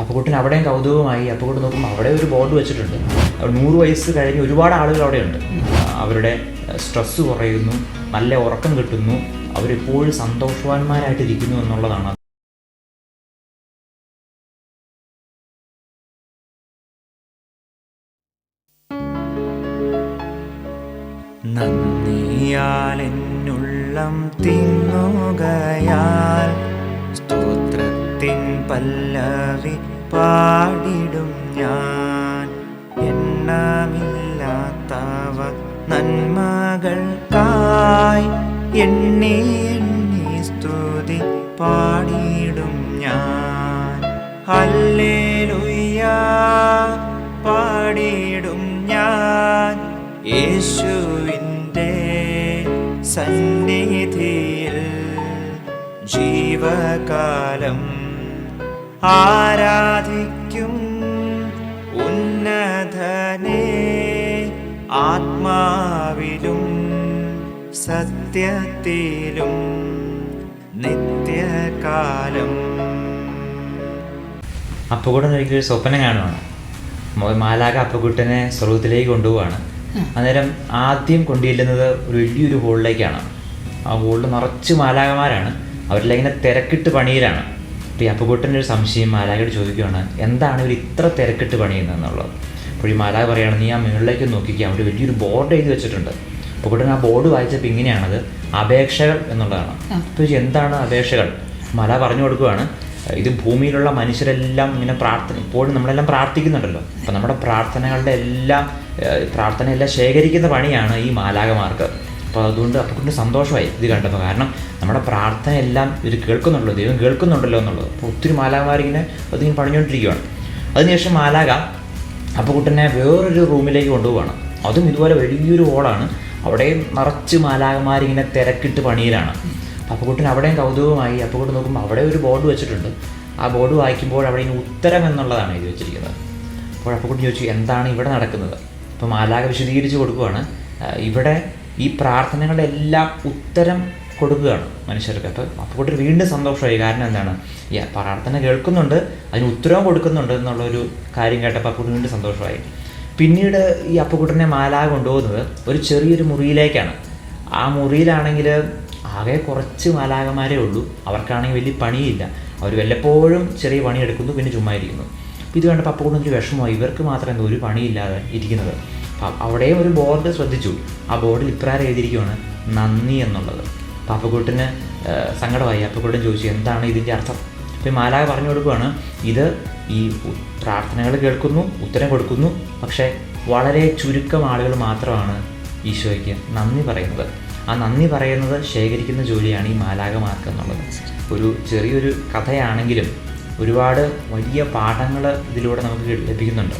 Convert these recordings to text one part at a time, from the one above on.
അപ്പക്കുട്ടൻ അവിടെയും കൗതുകമായി അപ്പക്കുട്ടൻ നോക്കുമ്പോൾ അവിടെ ഒരു ബോർഡ് വെച്ചിട്ടുണ്ട്. നൂറ് വയസ്സ് കഴിഞ്ഞ് ഒരുപാട് ആളുകൾ അവിടെയുണ്ട്. അവരുടെ സ്ട്രെസ്സ് കുറയുന്നു നല്ല ഉറക്കം കിട്ടുന്നു അവരെപ്പോഴും സന്തോഷവാന്മാരായിട്ടിരിക്കുന്നു എന്നുള്ളതാണ്. നന്ദിയാൽ എന്നുള്ളം തിന്നുകയാൽ സ്തോത്രത്തിൻ പല്ലവി പാടിടും ഞാൻ. എണ്ണമില്ലാത്തവ നന്മകൾക്കായി എണ്ണി എണ്ണി സ്തുതി പാടിടും ഞാൻ. ഹല്ലേലൂയ. പാടിടും ഞാൻ. യേശുവിന്റെ സന്നിധിയിൽ ജീവകാലം ആരാധിക്കും ഉന്നതനെ ആത്മാവിലും സത്യത്തിലും നിത്യകാലം. അപ്പുകൂട്ടൻ ഒരിക്കലും ഒരു സ്വപ്നം കാണുവാണ്. മോ- മാലാക അപ്പുകുട്ടനെ സ്വർഗത്തിലേക്ക് കൊണ്ടുപോവാണ്. അന്നേരം ആദ്യം കൊണ്ടുചെല്ലുന്നത് ഒരു വലിയൊരു ഹോളിലേക്കാണ്. ആ ഹോളിൽ നിറച്ച് മാലാകമാരാണ് അവരെല്ലാം ഇങ്ങനെ തിരക്കിട്ട് പണിയിലാണ്. അപ്പോൾ ഈ അപ്പുകുട്ടന്റെ ഒരു സംശയം മാലാഖയോട് ചോദിക്കുകയാണ് എന്താണ് ഇവർ ഇത്ര തിരക്കിട്ട് പണിയുന്നതെന്നുള്ളത്? അപ്പോൾ ഈ മാലാഖ പറയുകയാണ് നീ ആ മുകളിലേക്ക് നോക്കിക്കാൻ അവിടെ വലിയൊരു ബോർഡ് എഴുതി വെച്ചിട്ടുണ്ട്. അപ്പുകുട്ടൻ ആ ബോർഡ് വായിച്ചപ്പോൾ ഇങ്ങനെയാണത് അപേക്ഷകൾ എന്നുള്ളതാണ്. അപ്പോൾ എന്താണ് അപേക്ഷകൾ? മല പറഞ്ഞു കൊടുക്കുകയാണ് ഇത് ഭൂമിയിലുള്ള മനുഷ്യരെല്ലാം ഇങ്ങനെ പ്രാർത്ഥന ഇപ്പോഴും നമ്മളെല്ലാം പ്രാർത്ഥിക്കുന്നുണ്ടല്ലോ. അപ്പം നമ്മുടെ പ്രാർത്ഥനകളുടെ എല്ലാം പ്രാർത്ഥനയെല്ലാം ശേഖരിക്കുന്ന പണിയാണ് ഈ മാലാകമാർക്ക് അപ്പോൾ അതുകൊണ്ട് അപ്പോൾ സന്തോഷമായി ഇത് കണ്ടപ്പോൾ കാരണം നമ്മുടെ പ്രാർത്ഥന എല്ലാം ഇവർ കേൾക്കുന്നുണ്ടല്ലോ ദൈവം കേൾക്കുന്നുണ്ടല്ലോ എന്നുള്ളത്. അപ്പോൾ ഒത്തിരി മാലാകമാരിങ്ങനെ അതിങ്ങനെ പണിഞ്ഞുകൊണ്ടിരിക്കുകയാണ് അതിനുശേഷം മാലാക അപ്പക്കുട്ടനെ വേറൊരു റൂമിലേക്ക് കൊണ്ടുപോവാണ്. അതും ഇതുപോലെ വലിയൊരു ഹോളാണ്. അവിടെയും നിറച്ച് മാലാകമാരിങ്ങനെ തിരക്കിട്ട് പണിയിലാണ്. അപ്പക്കുട്ടൻ അവിടെയും കൗതുകമായി. അപ്പക്കുട്ടൻ നോക്കുമ്പോൾ അവിടെ ഒരു ബോർഡ് വെച്ചിട്ടുണ്ട്. ആ ബോർഡ് വായിക്കുമ്പോൾ അവിടെ ഇനി ഉത്തരം എന്നുള്ളതാണ് എഴുതി വെച്ചിരിക്കുന്നത്. അപ്പോൾ അപ്പക്കുട്ടൻ ചോദിച്ചു എന്താണ് ഇവിടെ നടക്കുന്നത്? അപ്പോൾ മാലാക വിശദീകരിച്ച് കൊടുക്കുവാണ്. ഇവിടെ ഈ പ്രാർത്ഥനകളെല്ലാം ഉത്തരം കൊടുക്കുകയാണ് മനുഷ്യർക്ക്. അപ്പോൾ അപ്പുകുട്ടൻ വീണ്ടും സന്തോഷമായി. കാരണം എന്താണ്? ഈ പ്രാർത്ഥന കേൾക്കുന്നുണ്ട് അതിന് ഉത്തരവും കൊടുക്കുന്നുണ്ട് എന്നുള്ളൊരു കാര്യം കേട്ടപ്പോൾ അപ്പുകുട്ടൻ വീണ്ടും സന്തോഷമായി. പിന്നീട് ഈ അപ്പുകുട്ടനെ മാലാക കൊണ്ടുപോകുന്നത് ഒരു ചെറിയൊരു മുറിയിലേക്കാണ്. ആ മുറിയിലാണെങ്കിൽ ആകെ കുറച്ച് മാലാകന്മാരേ ഉള്ളൂ. അവർക്കാണെങ്കിൽ വലിയ പണിയില്ല. അവർ വല്ലപ്പോഴും ചെറിയ പണി എടുക്കുന്നു പിന്നെ ചുമ്മാ ഇരിക്കുന്നു. അപ്പോൾ ഇത് കണ്ടപ്പോൾ അപ്പുകുട്ടൻ ഒരു വിഷമമായി. ഇവർക്ക് മാത്രം ഒരു പണിയില്ലാതെ ഇരിക്കുന്നത്. അവിടെ ഒരു ബോർഡ് ശ്രദ്ധിച്ചു. ആ ബോർഡിൽ ഇപ്രകാരം എഴുതിയിരിക്കുകയാണ് നന്ദി എന്നുള്ളത്. അപ്പം അപ്പുകുട്ടന് സങ്കടമായി. അപ്പക്കൂട്ടൻ ചോദിച്ചു എന്താണ് ഇതിന്റെ അർത്ഥം? അപ്പം ഈ മാലാക പറഞ്ഞു കൊടുക്കുകയാണ് ഇത് ഈ പ്രാർത്ഥനകൾ കേൾക്കുന്നു ഉത്തരം കൊടുക്കുന്നു പക്ഷേ വളരെ ചുരുക്കം ആളുകൾ മാത്രമാണ് ഈശോയ്ക്ക് നന്ദി പറയുന്നത്. ആ നന്ദി പറയുന്നത് ശേഖരിക്കുന്ന ജോലിയാണ് ഈ മാലാകമാർക്ക് എന്നുള്ളത്. ഒരു ചെറിയൊരു കഥയാണെങ്കിലും ഒരുപാട് വലിയ പാഠങ്ങൾ ഇതിലൂടെ നമുക്ക് ലഭിക്കുന്നുണ്ട്.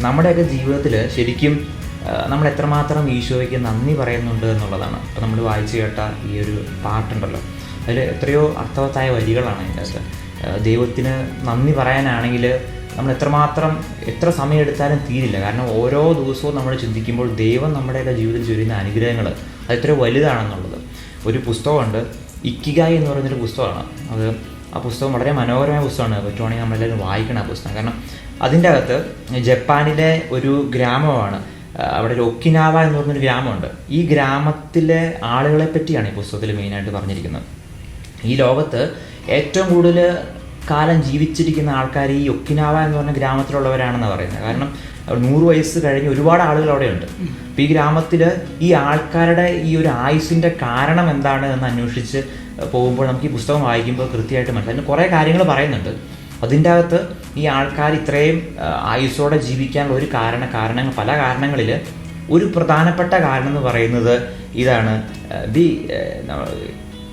നമ്മുടെയൊക്കെ ജീവിതത്തിൽ ശരിക്കും നമ്മൾ എത്രമാത്രം ഈശോയ്ക്ക് നന്ദി പറയുന്നുണ്ട് എന്നുള്ളതാണ്. ഇപ്പോൾ നമ്മൾ വായിച്ചു കേട്ട ഈ ഒരു പാട്ടുണ്ടല്ലോ. അതിൽ എത്രയോ അർത്ഥവത്തായ വരികളാണ് അതിന്റെ അകത്ത്. ദൈവത്തിന് നന്ദി പറയാനാണെങ്കിൽ നമ്മൾ എത്രമാത്രം എത്ര സമയം എടുത്താലും തീരില്ല. കാരണം ഓരോ ദിവസവും നമ്മൾ ചിന്തിക്കുമ്പോൾ ദൈവം നമ്മുടെയൊക്കെ ജീവിതത്തിൽ ചൊരിയുന്ന അനുഗ്രഹങ്ങൾ അത് എത്ര വലുതാണെന്നുള്ളത്. ഒരു പുസ്തകമുണ്ട് ഇക്കിഗായി എന്ന് പറയുന്നൊരു പുസ്തകമാണ്. അത് ആ പുസ്തകം വളരെ മനോഹരമായ പുസ്തകമാണ്. പറ്റുവാണെങ്കിൽ നമ്മളെല്ലാവരും വായിക്കണം ആ പുസ്തകം. കാരണം അതിന്റെ അകത്ത് ജപ്പാനിലെ ഒരു ഗ്രാമമാണ്. അവിടെ ഒരു ഒക്കിനാവ എന്ന് പറഞ്ഞൊരു ഗ്രാമമുണ്ട്. ഈ ഗ്രാമത്തിലെ ആളുകളെ പറ്റിയാണ് ഈ പുസ്തകത്തിൽ മെയിനായിട്ട് പറഞ്ഞിരിക്കുന്നത്. ഈ ലോകത്ത് ഏറ്റവും കൂടുതൽ കാലം ജീവിച്ചിരിക്കുന്ന ആൾക്കാർ ഈ ഒക്കിനാവ എന്ന് പറഞ്ഞ ഗ്രാമത്തിലുള്ളവരാണെന്ന് പറയുന്നത്. കാരണം നൂറ് വയസ്സ് കഴിഞ്ഞ് ഒരുപാട് ആളുകൾ അവിടെയുണ്ട്. അപ്പോൾ ഈ ഗ്രാമത്തിൽ ഈ ആൾക്കാരുടെ ഈ ഒരു ആയുസിന്റെ കാരണം എന്താണ് എന്ന് അന്വേഷിച്ച് പോകുമ്പോൾ നമുക്ക് ഈ പുസ്തകം വായിക്കുമ്പോൾ കൃത്യമായിട്ട് മനസ്സിലായി. കുറേ കാര്യങ്ങൾ പറയുന്നുണ്ട്. അതിന്റെ അകത്ത് ഈ ആൾക്കാർ ഇത്രയും ആയുസ്സോടെ ജീവിക്കാനുള്ള ഒരു കാരണ കാരണങ്ങൾ പല കാരണങ്ങളിൽ ഒരു പ്രധാനപ്പെട്ട കാരണം എന്ന് പറയുന്നത് ഇതാണ് ദി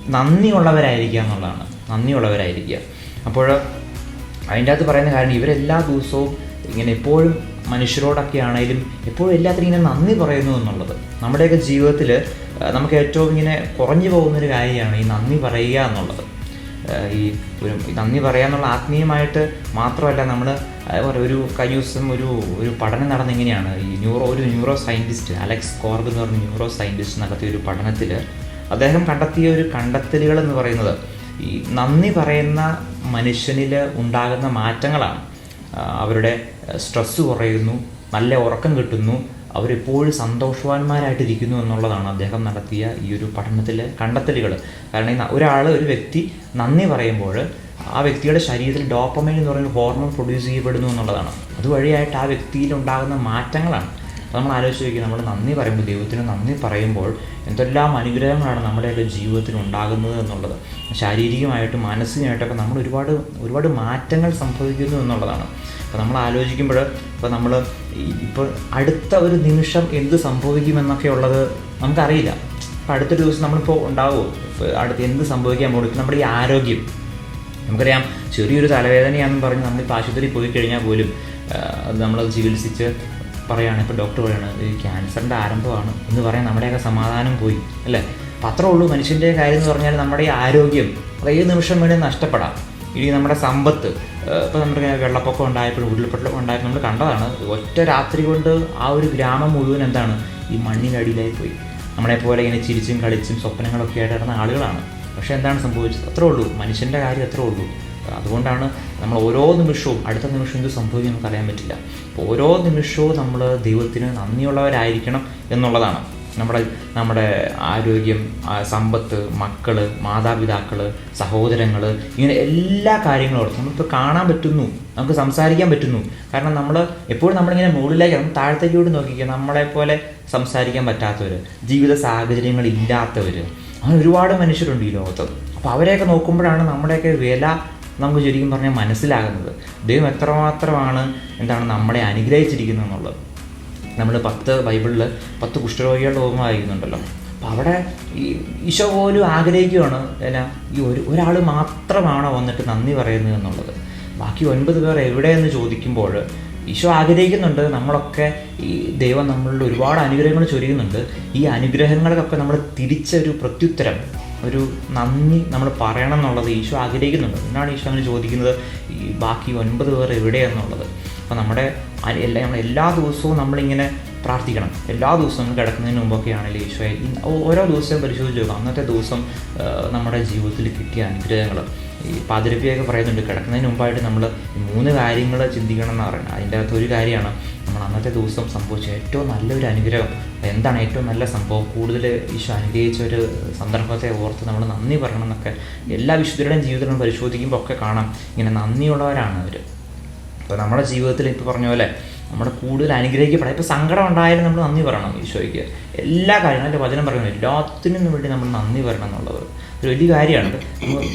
നന്ദിയുള്ളവരായിരിക്കുക എന്നുള്ളതാണ്. നന്ദിയുള്ളവരായിരിക്കുക. അപ്പോൾ അതിന്റെ അകത്ത് പറയുന്ന കാരണം ഇവരെല്ലാ ദിവസവും ഇങ്ങനെ എപ്പോഴും മനുഷ്യരോടൊക്കെ ആണെങ്കിലും എപ്പോഴും എല്ലാത്തിനും ഇങ്ങനെ നന്ദി പറയുന്നു എന്നുള്ളത്. നമ്മുടെയൊക്കെ ജീവിതത്തിൽ നമുക്ക് ഏറ്റവും ഇങ്ങനെ കുറഞ്ഞു പോകുന്നൊരു കാര്യമാണ് ഈ നന്ദി പറയുക എന്നുള്ളത്. ഈ ഒരു നന്ദി പറയാന്നുള്ള ആത്മീയമായിട്ട് മാത്രമല്ല നമ്മൾ ഒരു കഴിഞ്ഞ ദിവസം ഒരു ഒരു പഠനം നടന്നിങ്ങനെയാണ്? ഈ ന്യൂറോ ഒരു ന്യൂറോ സയന്റിസ്റ്റ് അലക്സ് കോർഗ് എന്ന് പറഞ്ഞ ന്യൂറോ സയന്റിസ്റ്റ് നടത്തിയ ഒരു പഠനത്തിൽ അദ്ദേഹം കണ്ടെത്തിയ ഒരു കണ്ടെത്തലുകൾ എന്ന് പറയുന്നത് ഈ നന്ദി പറയുന്ന മനുഷ്യനിൽ ഉണ്ടാകുന്ന മാറ്റങ്ങളാണ്. അവരുടെ സ്ട്രെസ്സ് കുറയുന്നു നല്ല ഉറക്കം കിട്ടുന്നു അവരെപ്പോഴും സന്തോഷവാന്മാരായിട്ടിരിക്കുന്നു എന്നുള്ളതാണ് അദ്ദേഹം നടത്തിയ ഈ ഒരു പഠനത്തിലെ കണ്ടെത്തലുകൾ. കാരണം ഈ ഒരാൾ ഒരു വ്യക്തി നന്ദി പറയുമ്പോൾ ആ വ്യക്തിയുടെ ശരീരത്തിൽ ഡോപ്പമൈൻ എന്ന് പറയുന്ന ഹോർമോൺ പ്രൊഡ്യൂസ് ചെയ്യപ്പെടുന്നു എന്നുള്ളതാണ്. അതുവഴിയായിട്ട് ആ വ്യക്തിയിൽ ഉണ്ടാകുന്ന മാറ്റങ്ങളാണ്. അപ്പോൾ നമ്മൾ ആലോചിച്ച് നോക്കി നമ്മൾ നന്ദി പറയുമ്പോൾ ദൈവത്തിന് നന്ദി പറയുമ്പോൾ എന്തെല്ലാം അനുഗ്രഹങ്ങളാണ് നമ്മുടെയൊക്കെ ജീവിതത്തിൽ ഉണ്ടാകുന്നത് എന്നുള്ളത്. ശാരീരികമായിട്ടും മാനസികമായിട്ടൊക്കെ നമ്മൾ ഒരുപാട് ഒരുപാട് മാറ്റങ്ങൾ സംഭവിക്കുന്നു എന്നുള്ളതാണ്. അപ്പോൾ നമ്മൾ ആലോചിക്കുമ്പോൾ ഇപ്പോൾ നമ്മൾ ഇപ്പോൾ അടുത്ത ഒരു നിമിഷം എന്ത് സംഭവിക്കുമെന്നൊക്കെ ഉള്ളത് നമുക്കറിയില്ല. അപ്പോൾ അടുത്തൊരു ദിവസം നമ്മളിപ്പോൾ ഉണ്ടാവുമോ ഇപ്പോൾ അടുത്ത് എന്ത് സംഭവിക്കാൻ പോകും ഇപ്പോൾ നമ്മുടെ ഈ ആരോഗ്യം. നമുക്കറിയാം ചെറിയൊരു തലവേദനയാണെന്ന് പറഞ്ഞ് നമ്മളിപ്പോൾ ആശുപത്രിയിൽ പോയി കഴിഞ്ഞാൽ പോലും നമ്മളത് ചികിത്സിച്ച് പറയുകയാണ് ഇപ്പോൾ ഡോക്ടർ പറയുകയാണ് ഈ ക്യാൻസറിന്റെ ആരംഭമാണ്. എന്ന് പറയാൻ നമ്മുടെയൊക്കെ സമാധാനം പോയി അല്ലേ? അപ്പം അത്രേ ഉള്ളൂ മനുഷ്യന്റെ കാര്യം എന്ന് പറഞ്ഞാൽ നമ്മുടെ ഈ ആരോഗ്യം അത് ഏത് നിമിഷം വേണേൽ നഷ്ടപ്പെടാം. ഇനി നമ്മുടെ സമ്പത്ത് ഇപ്പോൾ നമ്മുടെ വെള്ളപ്പൊക്കം ഉണ്ടായപ്പോഴും ഉരുൾപൊട്ടലൊക്കെ ഉണ്ടായപ്പോൾ നമ്മൾ കണ്ടതാണ് ഒറ്റ രാത്രി കൊണ്ട് ആ ഒരു ഗ്രാമം മുഴുവൻ എന്താണ്? ഈ മണ്ണിനടിയിലായി പോയി. നമ്മളെപ്പോലെ ഇങ്ങനെ ചിരിച്ചും കളിച്ചും സ്വപ്നങ്ങളൊക്കെ ആയിട്ട് നടന്ന ആളുകളാണ്. പക്ഷേ എന്താണ് സംഭവിച്ചത്? അത്രേ ഉള്ളൂ മനുഷ്യന്റെ കാര്യം അത്രേ ഉള്ളൂ. അതുകൊണ്ടാണ് നമ്മൾ ഓരോ നിമിഷവും അടുത്ത നിമിഷം എന്ത് സംഭവിക്കും നമുക്ക് അറിയാൻ പറ്റില്ല. അപ്പോൾ ഓരോ നിമിഷവും നമ്മൾ ദൈവത്തിന് നന്ദിയുള്ളവരായിരിക്കണം എന്നുള്ളതാണ്. നമ്മുടെ നമ്മുടെ ആരോഗ്യം സമ്പത്ത് മക്കൾ മാതാപിതാക്കൾ സഹോദരങ്ങൾ ഇങ്ങനെ എല്ലാ കാര്യങ്ങളും ഓർത്ത് നമ്മളിപ്പോൾ കാണാൻ പറ്റുന്നു നമുക്ക് സംസാരിക്കാൻ പറ്റുന്നു. കാരണം നമ്മൾ എപ്പോഴും നമ്മളിങ്ങനെ മുകളിലേക്ക് നമ്മൾ താഴത്തേക്കോട്ട് നോക്കിക്കുക നമ്മളെ പോലെ സംസാരിക്കാൻ പറ്റാത്തവർ ജീവിത സാഹചര്യങ്ങൾ ഇല്ലാത്തവർ അങ്ങനെ ഒരുപാട് മനുഷ്യരുണ്ട് ഈ ലോകത്ത്. അപ്പോൾ അവരെയൊക്കെ നോക്കുമ്പോഴാണ് നമ്മുടെയൊക്കെ വില നമുക്ക് ശരിക്കും പറഞ്ഞാൽ മനസ്സിലാകുന്നത്. ദൈവം എത്രമാത്രമാണ് എന്താണ് നമ്മളെ അനുഗ്രഹിച്ചിരിക്കുന്നത് എന്നുള്ളത് നമ്മൾ പത്ത് ബൈബിളിൽ പത്ത് കുഷ്ഠരോഗികളുടെ ഓർമ്മ വായിക്കുന്നുണ്ടല്ലോ. അപ്പോൾ അവിടെ ഈ ഈശോ പോലും ആഗ്രഹിക്കുകയാണ് എന്നാ ഈ ഒരു ഒരാൾ മാത്രമാണ് വന്നിട്ട് നന്ദി പറയുന്നത് എന്നുള്ളത്. ബാക്കി ഒൻപത് പേർ എവിടെയെന്ന് ചോദിക്കുമ്പോൾ ഈശോ ആഗ്രഹിക്കുന്നുണ്ട് നമ്മളൊക്കെ ഈ ദൈവം നമ്മളിൽ ഒരുപാട് അനുഗ്രഹങ്ങൾ ചൊരിയുന്നുണ്ട്. ഈ അനുഗ്രഹങ്ങൾക്കൊക്കെ നമ്മൾ തിരിച്ചൊരു പ്രത്യുത്തരം ഒരു നന്ദി നമ്മൾ പറയണം എന്നുള്ളത് ഈശോ ആഗ്രഹിക്കുന്നുണ്ട്. എന്നാണ് ഈശോ അങ്ങനെ ചോദിക്കുന്നത്? ഈ ബാക്കി ഒൻപത് പേർ എവിടെയെന്നുള്ളത് അപ്പോൾ നമ്മുടെ എല്ലാ എല്ലാ ദിവസവും നമ്മളിങ്ങനെ പ്രാർത്ഥിക്കണം. എല്ലാ ദിവസവും കിടക്കുന്നതിന് മുമ്പൊക്കെ ആണെങ്കിൽ ഈശോയെ ഓരോ ദിവസവും പരിശോധിച്ച് നോക്കാം. അന്നത്തെ ദിവസം നമ്മുടെ ജീവിതത്തിൽ കിട്ടിയ അനുഗ്രഹങ്ങൾ. ഈ പാതിരപ്പിയൊക്കെ പറയുന്നുണ്ട് കിടക്കുന്നതിന് മുമ്പായിട്ട് നമ്മൾ മൂന്ന് കാര്യങ്ങൾ ചിന്തിക്കണം എന്ന് പറയുന്നത്. അതിന്റെ അകത്ത് ഒരു കാര്യമാണ് നമ്മൾ അന്നത്തെ ദിവസം സംഭവിച്ച ഏറ്റവും നല്ലൊരു അനുഗ്രഹം. എന്താണ് ഏറ്റവും നല്ല സംഭവം? കൂടുതൽ ഈശോ അനുഗ്രഹിച്ച ഒരു സന്ദർഭത്തെ ഓർത്ത് നമ്മൾ നന്ദി പറയണം എന്നൊക്കെ എല്ലാ വിശുദ്ധരുടെയും ജീവിതത്തിലും പരിശോധിക്കുമ്പോൾ ഒക്കെ കാണാം. ഇങ്ങനെ നന്ദിയുള്ളവരാണ് അവർ. അപ്പോൾ നമ്മുടെ ജീവിതത്തിൽ ഇപ്പോൾ പറഞ്ഞ പോലെ നമ്മുടെ കൂടുതൽ അനുഗ്രഹിക്കപ്പെടാം. ഇപ്പോൾ സങ്കടം ഉണ്ടായാലും നമ്മൾ നന്ദി പറയണം ഈശോയ്ക്ക്. എല്ലാ കാര്യങ്ങളും വചനം പറയുന്നത് എല്ലാത്തിനും വേണ്ടി നമ്മൾ നന്ദി പറയണം എന്നുള്ളത്. ഒരു വലിയ കാര്യമാണ്.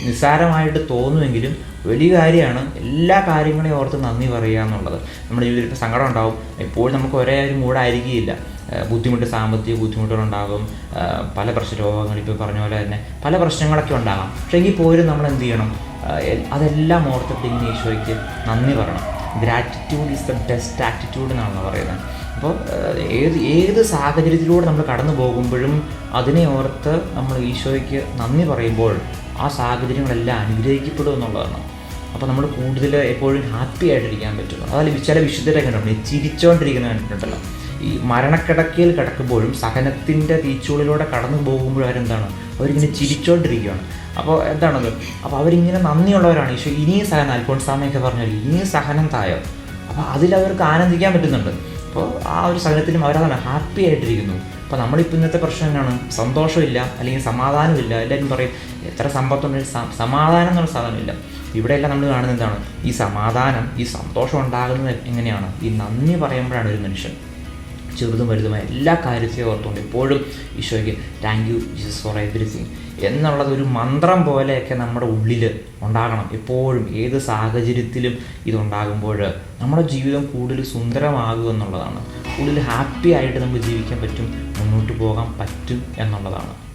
നിസ്സാരമായിട്ട് തോന്നുമെങ്കിലും വലിയ കാര്യമാണ് എല്ലാ കാര്യങ്ങളെയും ഓർത്ത് നന്ദി പറയുക എന്നുള്ളത്. നമ്മുടെ ജീവിതത്തിൽ ഇപ്പോൾ സങ്കടം ഉണ്ടാവും. എപ്പോഴും നമുക്ക് ഒരേ ഒരു മൂടായിരിക്കില്ല ബുദ്ധിമുട്ട് സാമ്പത്തിക ബുദ്ധിമുട്ടുകളുണ്ടാകും. പല പ്രശ്ന രോഗങ്ങൾ ഇപ്പോൾ പറഞ്ഞ പോലെ തന്നെ പല പ്രശ്നങ്ങളൊക്കെ ഉണ്ടാകാം. പക്ഷേ എങ്കിൽ പോലും നമ്മൾ എന്ത് ചെയ്യണം? അതെല്ലാം ഓർത്തിട്ട് ഇങ്ങനെ ഈശോയ്ക്ക് നന്ദി പറയണം. Gratitude is the best attitude എന്നാണ് പറയുന്നത്. അപ്പോൾ ഏത് ഏത് സാഹചര്യത്തിലൂടെ നമ്മൾ കടന്നു പോകുമ്പോഴും അതിനെ ഓർത്ത് നമ്മൾ ഈശോയ്ക്ക് നന്ദി പറയുമ്പോൾ ആ സാഹചര്യങ്ങളെല്ലാം അനുഗ്രഹിക്കപ്പെടും എന്നുള്ളതാണ്. അപ്പോൾ നമ്മൾ കൂടുതൽ എപ്പോഴും ഹാപ്പി ആയിട്ടിരിക്കാൻ പറ്റും അതല്ല ചില വിശുദ്ധരെ കണ്ടിട്ടുണ്ട്. ചിരിച്ചുകൊണ്ടിരിക്കുന്ന കണ്ടിട്ടുണ്ടല്ലോ. ഈ മരണക്കിടക്കയിൽ കിടക്കുമ്പോഴും സഹനത്തിന്റെ തീച്ചൂളിലൂടെ കടന്നു പോകുമ്പോഴും അവരെന്താണ്? അവരിങ്ങനെ ചിരിച്ചുകൊണ്ടിരിക്കുകയാണ് അപ്പോൾ എന്താണത്? അപ്പോൾ അവരിങ്ങനെ നന്ദിയുള്ളവരാണ്. ഈശോ ഇനിയും സഹനം അൽഫോൺസാമയൊക്കെ പറഞ്ഞാൽ ഇനിയും സഹനം തായോ? അപ്പോൾ അതിലവർക്ക് ആനന്ദിക്കാൻ പറ്റുന്നുണ്ട്. അപ്പോൾ ആ ഒരു സഹനത്തിലും അവരതാണ് ഹാപ്പി ആയിട്ടിരിക്കുന്നു. അപ്പോൾ നമ്മളിപ്പോൾ ഇന്നത്തെ പ്രശ്നം എന്താണ്? സന്തോഷമില്ല അല്ലെങ്കിൽ സമാധാനമില്ല. എല്ലാവരും പറയും എത്ര സമ്പത്തുണ്ടെങ്കിൽ സമാധാനം എന്നുള്ള സാധനമില്ല. ഇവിടെയെല്ലാം നമ്മൾ കാണുന്നത് എന്താണ്? ഈ സമാധാനം ഈ സന്തോഷം ഉണ്ടാകുന്നത് എങ്ങനെയാണ്? ഈ നന്ദി പറയുമ്പോഴാണ് ഒരു മനുഷ്യൻ. ചെറുതും വലുതുമായ എല്ലാ കാര്യത്തെയും ഓർത്തുകൊണ്ട് എപ്പോഴും ഈശോയ്ക്ക് thank you Jesus for everything എന്നുള്ളത് ഒരു മന്ത്രം പോലെയൊക്കെ നമ്മുടെ ഉള്ളിൽ ഉണ്ടാകണം. എപ്പോഴും ഏത് സാഹചര്യത്തിലും ഇതുണ്ടാകുമ്പോൾ നമ്മുടെ ജീവിതം കൂടുതൽ സുന്ദരമാകും എന്നുള്ളതാണ്. കൂടുതൽ ഹാപ്പി ആയിട്ട് നമുക്ക് ജീവിക്കാൻ പറ്റും മുന്നോട്ട് പോകാൻ പറ്റും എന്നുള്ളതാണ്.